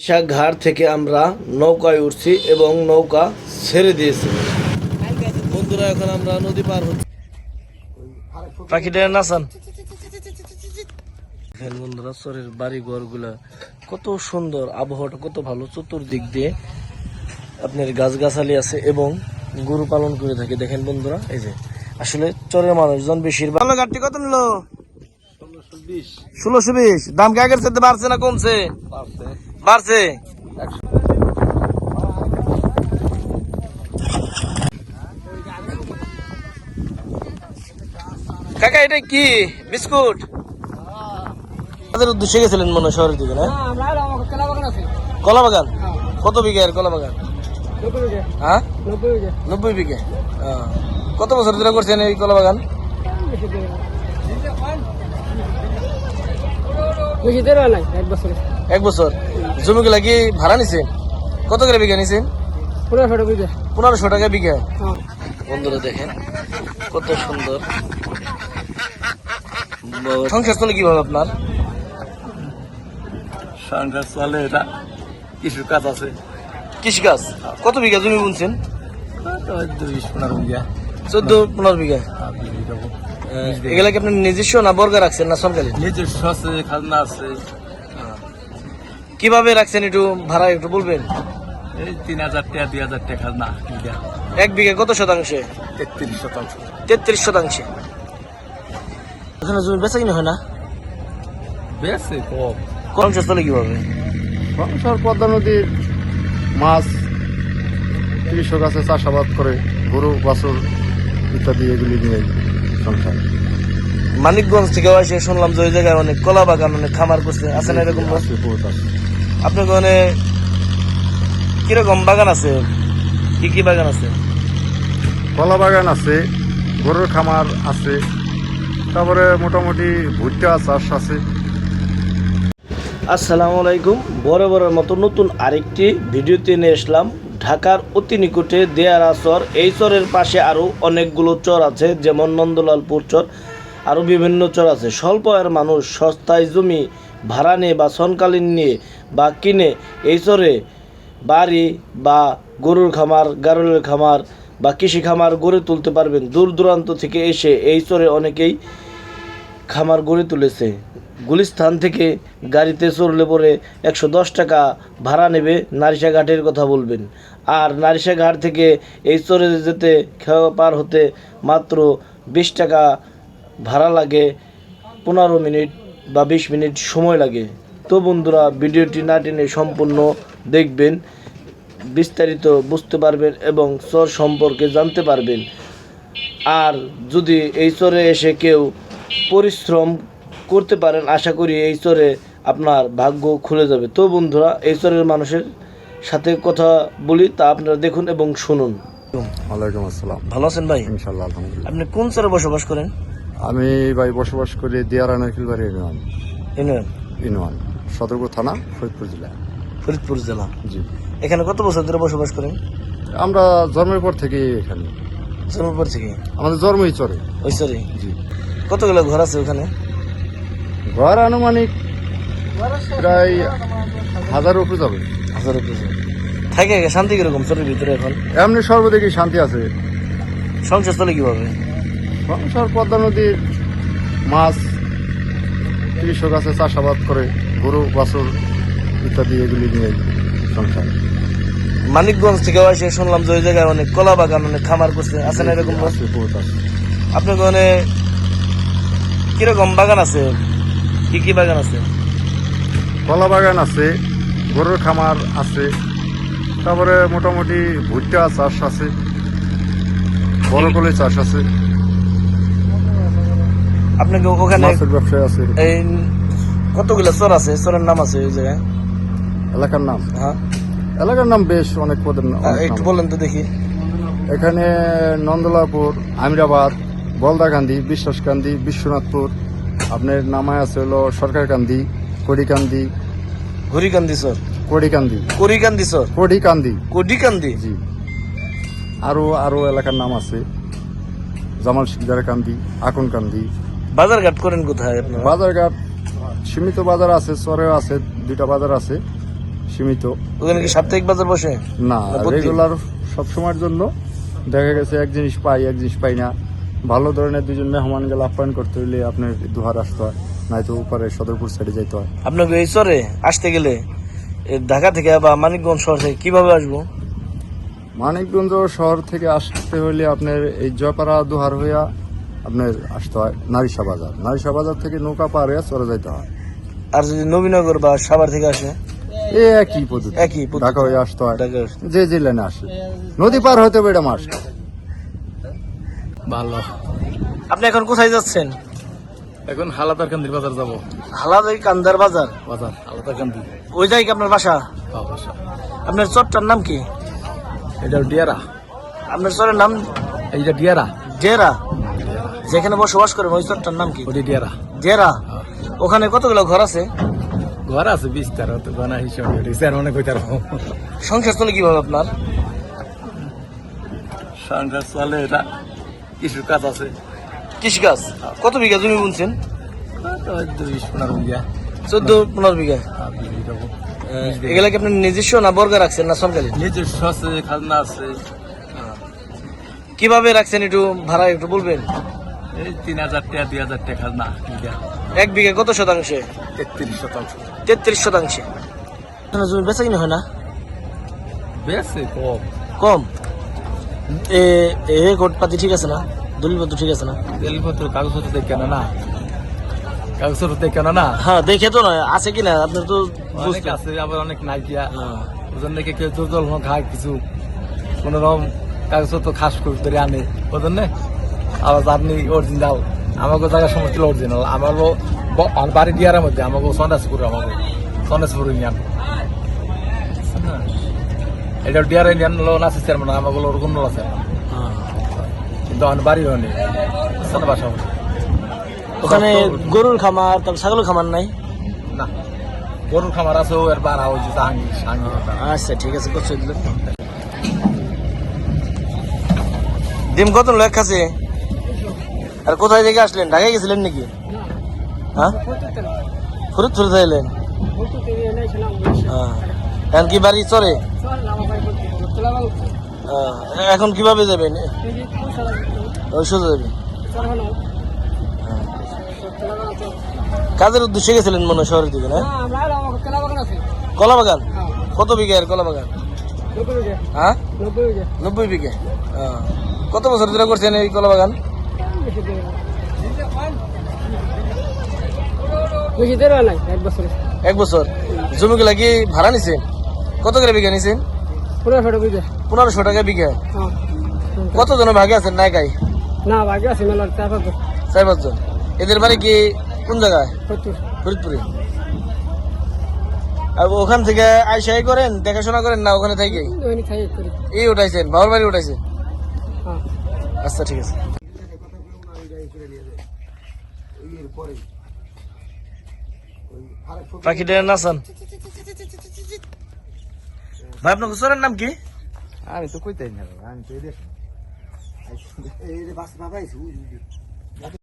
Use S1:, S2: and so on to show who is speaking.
S1: ঈশা ঘাট থেকে আমরা নৌকায় উঠছি এবং নৌকা ছেড়ে দিয়েছি। বন্ধুরা এখন আমরা নদী পার হচ্ছি। পাখিটা নাচান। বন্ধুরা চরের বাড়ি ঘরগুলা কত সুন্দর আবহাওয়াটা কত ভালো। চতুর্দিক দিয়ে আপনার গাছগাছালি আছে এবং গরু পালন করে থাকে। দেখেন বন্ধুরা এই যে আসলে চরের মানুষজন বেশিরভাগ গাড়িটি কত নিল? ষোলোশো বিশ। দাম কি আগের সাথে বাড়ছে না কমছে? বাড়ছে। কাকা এটা কি? বিস্কুট? আমাদের উদ্দেশ্যে গেছিলেন মনে শহরের দিকে না? কলা বাগান কত বিঘের কলা বাগান হ্যাঁ? নব্বই বিঘে। হ্যাঁ। কত বছর ধরে করছেন এই কলা বাগান
S2: বেশি দেরি নাই এক বছরে।
S1: এক বছর। জমিগুলা কি ভাড়া নিছেন কত করে বিঘা নিছেন
S2: পনেরোশো টাকা বুঝে
S1: পনেরোশো টাকা বিঘা।
S2: হ্যাঁ
S1: বন্ধুরা দেখেন কত সুন্দর। সংসার চলে কীভাবে আপনার?
S3: সংসার চলে এটা। কিছু কাজ আছে।
S1: কৃষি কাজ? কত বিঘা জমি বুনছেন?
S3: ওই পনেরো বিঘা।
S1: চোদ্দ পনেরো বিঘা।
S3: বিশ বিঘা। মতো।
S1: এগুলা কি আপনার নিজস্ব না বর্গা রাখছেন না সরকারি?
S3: নিজস্ব আছে খাজনা আছে।
S1: কীভাবে রাখছেন একটু ভাড়া একটু বলবেন?
S3: এই তিন হাজার টাকা দুই হাজার টাকা বিঘা
S1: এক বিঘা কত শতাংশে?
S3: তেত্রিশ শতাংশ।
S1: তেত্রিশ শতাংশে। এখানে জমি বেচা কিনে হয় না?
S3: বেশি কম।
S1: চলে কীভাবে?
S4: সংসার পদ্মা নদীর মাছ কৃষক আছে চাষাবাদ করে গরু বাছুর ইত্যাদি এগুলি নিয়ে সংসার।
S1: মানিকগঞ্জ থেকে শুনলাম যে ওই জায়গায় অনেক কলা বাগান অনেক খামার করছে। আছে না এরকম?
S4: আছে।
S1: আপনার ওখানে কীরকম বাগান আছে? কি কি বাগান আছে?
S4: কলা বাগান আছে গরুর খামার আছে তারপরে মোটামুটি ভুট্টা চাষ আছে।
S1: আসসালামু আলাইকুম। বড় বড় মতো নতুন আরেকটি ভিডিওতে নিয়ে আসলাম। ঢাকার অতি নিকটে দেয়ারা চর এই চরের পাশে আরও অনেকগুলো চর আছে যেমন নন্দলালপুর চর আরও বিভিন্ন চর আছে। স্বল্প আয়ের মানুষ সস্তায় জমি ভাড়া নিয়ে বা সনকালীন নিয়ে বা কিনে এই চরে বাড়ি বা গরুর খামার, গারলের খামার বা কৃষি খামার গড়ে তুলতে পারবেন। দূর দূরান্ত থেকে এসে এই চরে অনেকেই খামার গড়ে তুলেছে। গুলিস্থান থেকে গাড়িতে চড়লে পরে একশো দশ টাকা ভাড়া নেবে নারিশা ঘাটের কথা বলবেন। আর নারিশা ঘাট থেকে এই চরে যেতে খেওয়া পার হতে মাত্র বিশ টাকা ভাড়া লাগে পনেরো মিনিট বা বিশ মিনিট সময় লাগে। তো বন্ধুরা ভিডিওটি না টেনে সম্পূর্ণ দেখবেন বিস্তারিত বুঝতে পারবেন এবং চর সম্পর্কে জানতে পারবেন। আর যদি এই চরে এসে কেউ পরিশ্রম করতে পারেন আশা করি এই চরে আপনার ভাগ্য খুলে যাবে। তো বন্ধুরা এই চরের মানুষের সাথে কথা বলি তা আপনারা দেখুন এবং শুনুন।
S4: ওয়ালাইকুম আসসালাম।
S1: ভালো আছেন ভাই?
S4: আলহামদুলিল্লাহ।
S1: আপনি কোন চরে বসবাস করেন?
S4: আমি ভাই বসবাস করি দিয়ারা নাকিলবাড়ি ইউনিয়ন
S1: ইউনিয়ন
S4: সদরপুর থানা ফরিদপুর জেলা।
S1: ফরিদপুর জেলা।
S4: জি।
S1: এখানে কত বছর ধরে বসবাস করেন?
S4: আমরা জন্মের পর থেকে এখানে।
S1: জন্মের পর থেকে
S4: আমাদের জন্মই চরে।
S1: ওই চরে
S4: জি।
S1: কতগুলো ঘর আছে ওখানে?
S4: ঘর আনুমানিক প্রায় হাজার উপরে যাবে।
S1: হাজার উপরে যাবে। থাকে শান্তি কীরকম চরের ভিতরে এখন?
S4: এমনি সর্বদিকে শান্তি আছে।
S1: সংসার চলে কীভাবে?
S4: সংসার পদ্মা নদীর মাছ কৃষক আছে চাষাবাদ করে গরু বাছুর ইত্যাদি এগুলি নিয়ে সংসার।
S1: মানিকগঞ্জ থেকে এসে শুনলাম যে ওই জায়গায় অনেক কলা বাগান অনেক খামার করছে। আছে না এরকম। আপনার ওখানে কীরকম বাগান আছে? কি কি বাগান আছে?
S4: কলা বাগান আছে গরুর খামার আছে তারপরে মোটামুটি ভুট্টা চাষ আছে বড় কলে চাষ আছে।
S1: আপনাকে ওখানে
S4: ব্যবসা আছে।
S1: এই কতগুলো চর আছে? চরের নাম আছে ওই জায়গায়?
S4: এলাকার নাম?
S1: হ্যাঁ।
S4: এলাকার নাম বেশ অনেক পদের নাম-
S1: একটু বলেন তো দেখি।
S4: এখানে নন্দলাপুর আমিরাবাদ বলদাকান্দি বিশ্বাসকান্দি বিশ্বনাথপুর আপনার নামায় আছে হলো সরকারকান্দি কড়িকান্দি
S1: হরিকান্দি চর?
S4: কড়িকান্দি
S1: করিকান্দি চর?
S4: কড়িকান্দি
S1: কডিকান্দি
S4: জি। আরও আরও এলাকার নাম আছে। জামাল শিকদার কান্দি আকন কান্দি
S1: বাজার ঘাট করেন কোথায় আপনারা?
S4: বাজারঘাট সীমিত বাজার আছে চরেও আছে দুইটা বাজার আছে সীমিত।
S1: ওখানে কি সাপ্তাহিক বাজার বসে?
S4: না? রেগুলার সবসময়ের জন্য দেখা গেছে এক জিনিস পাই এক জিনিস পাই না। ভালো ধরনের দুজন মেহমান গেলে আপ্যায়ন করতে হইলে আপনার দুহার আসতে হয় নয়তো উপরে সদরপুর সাইডে যাইতে হয়।
S1: আপনাকে এই চরে আসতে গেলে ঢাকা থেকে বা মানিকগঞ্জ শহর থেকে কীভাবে আসব?
S4: মানিকগঞ্জ শহর থেকে আসতে হইলে আপনার এই জয়পাড়া দুহার হইয়া আপনার আসতে হয় নারিশা বাজার। নারিশা বাজার থেকে নৌকা পার হইয়া চলে যাইতে হয়।
S1: আর যদি নবীনগর বা সাভার থেকে আসে?
S4: এই একই পদ্ধতি।
S1: একই পদ্ধতি।
S4: ঢাকা হয়ে আসতে হয়। যে যে লাইনে আসে। নদী পার হইতে হবে এটা মাস।
S3: ভালো।
S1: আপনি এখন কোথায় যাচ্ছেন?
S3: এখন হালাদার কান্দির বাজার যাব।
S1: হালাদাই কান্দার বাজার?
S3: বাজার হালাদার কান্দি।
S1: ওই জায়গায় আপনার বাসা?
S3: অবশ্য
S1: আপনার চরটার নাম কি?
S3: এটা ডিয়ারা।
S1: আপনার চরের নাম?
S3: এইটা ডিয়ারা।
S1: জেরা যেখানে বসবাস করেন ওই চরটার নাম কি?
S3: ওটি ডিয়ারা
S1: জেরা ওখানে কতগুলো ঘর আছে?
S3: ঘর আছে বিশ তেরো তো গনা হিসাবে স্যার অনেক হইতে
S1: সংসার চলে কীভাবে আপনার?
S3: সংসার চলে এটা কিছু কাজ আছে।
S1: কৃষিকাজ কত বিঘা জমি বুনছেন?
S3: বিশ পনেরো বিঘা।
S1: চোদ্দ পনেরো বিঘা?
S3: হব।
S1: এগুলা কি আপনি নিজস্ব না বর্গা রাখছেন না সরকারি?
S3: নিজস্ব আছে খাজনা আছে।
S1: কীভাবে রাখছেন একটু ভাড়া একটু বলবেন?
S3: এই তিন হাজার টাকা দুই হাজার টাকা
S1: এক বিঘা কত শতাংশে?
S3: তেত্রিশ শতাংশ।
S1: তেত্রিশ শতাংশে। জমি বেচা কিনা হয় না?
S3: বেশি কম।
S1: কম? এ ঠিক আছে না? দলিলপত্র ঠিক আছে না?
S3: কাগজপত্র দেখে কেন না। কাগজপত্র দেখে কেন না।
S1: হ্যাঁ দেখে তো নয় আছে কিনা? আপনার তো বুঝতে
S3: আছে আবার অনেক নাই
S1: হ্যাঁ।
S3: ওজন দেখে কেউ দুর্বল হোক কিছু। কোন রকম কাগজপত্র খাস করে ধরে আনে। ওজন নে আবার আপনি অরিজিনাল আমাকে জায়গা সমস্ত অরিজিনাল আমার লো- ব- বাড়ি দিয়ার মধ্যে আমাকে সন্ন্যাসপুর আমাকে। সন্ন্যাসপুর ইন্ডিয়ান এটা ডিয়ার ইন্ডিয়ান লো না সিস্টার মানে আমাকে ওরকম লো আছে। কিন্তু আমার বাড়ি হয়নি। বাসা
S1: ওখানে গরুর খামার তারপর ছাগলের খামার নাই?
S3: না। গরুর খামার আছে এর বার হয়েছে জাহাঙ্গীর জাহাঙ্গীর।
S1: আচ্ছা ঠিক আছে করছে। দিলেন ডিম কত লোক খাচ্ছে আর কোথায় থেকে আসলেন? ঢাকায় গেছিলেন নাকি? হ্যাঁ? ফরিদপুর থেকে এলেন হ্যাঁ। এখন কি বাড়ি চলে? হ্যাঁ, এখন কীভাবে যাবেন? ওই সোজা যাবেন কাজের উদ্দেশ্যে গেছিলেন মনে হয় শহরের দিকে না? কলা বাগান কত বিঘা কলা বাগান হ্যাঁ? নব্বই বিঘে। হ্যাঁ। কত বছর ধরে করছেন এই কলা বাগান
S2: বেশি দেরি নাই এক বছরে
S1: এক বছর? জমিগুলা কি ভাড়া নিছেন কত করে বিঘা নিছেন
S2: পুরো ফেটে বুঝে
S1: পনেরোশো টাকা বিঘা।
S2: হ্যাঁ।
S1: কত জনের ভাগে আছেন
S2: না আছে মেলার চার পাঁচ
S1: চার পাঁচজন। এদের বাড়ি কি কোন জায়গায়? ফরিদপুরে। আর ওখান থেকে আইসাই করেন দেখাশোনা করেন না ওখানে থেকে? এই উঠাইছেন বাবার বাড়ি উঠাইছেন?
S2: হ্যাঁ।
S1: আচ্ছা ঠিক আছে। পাখিটা নাচান ভাই আপনার গোসরের নাম কি?
S3: আমি তো কইতে না আমি তো
S5: এই বাস বাবা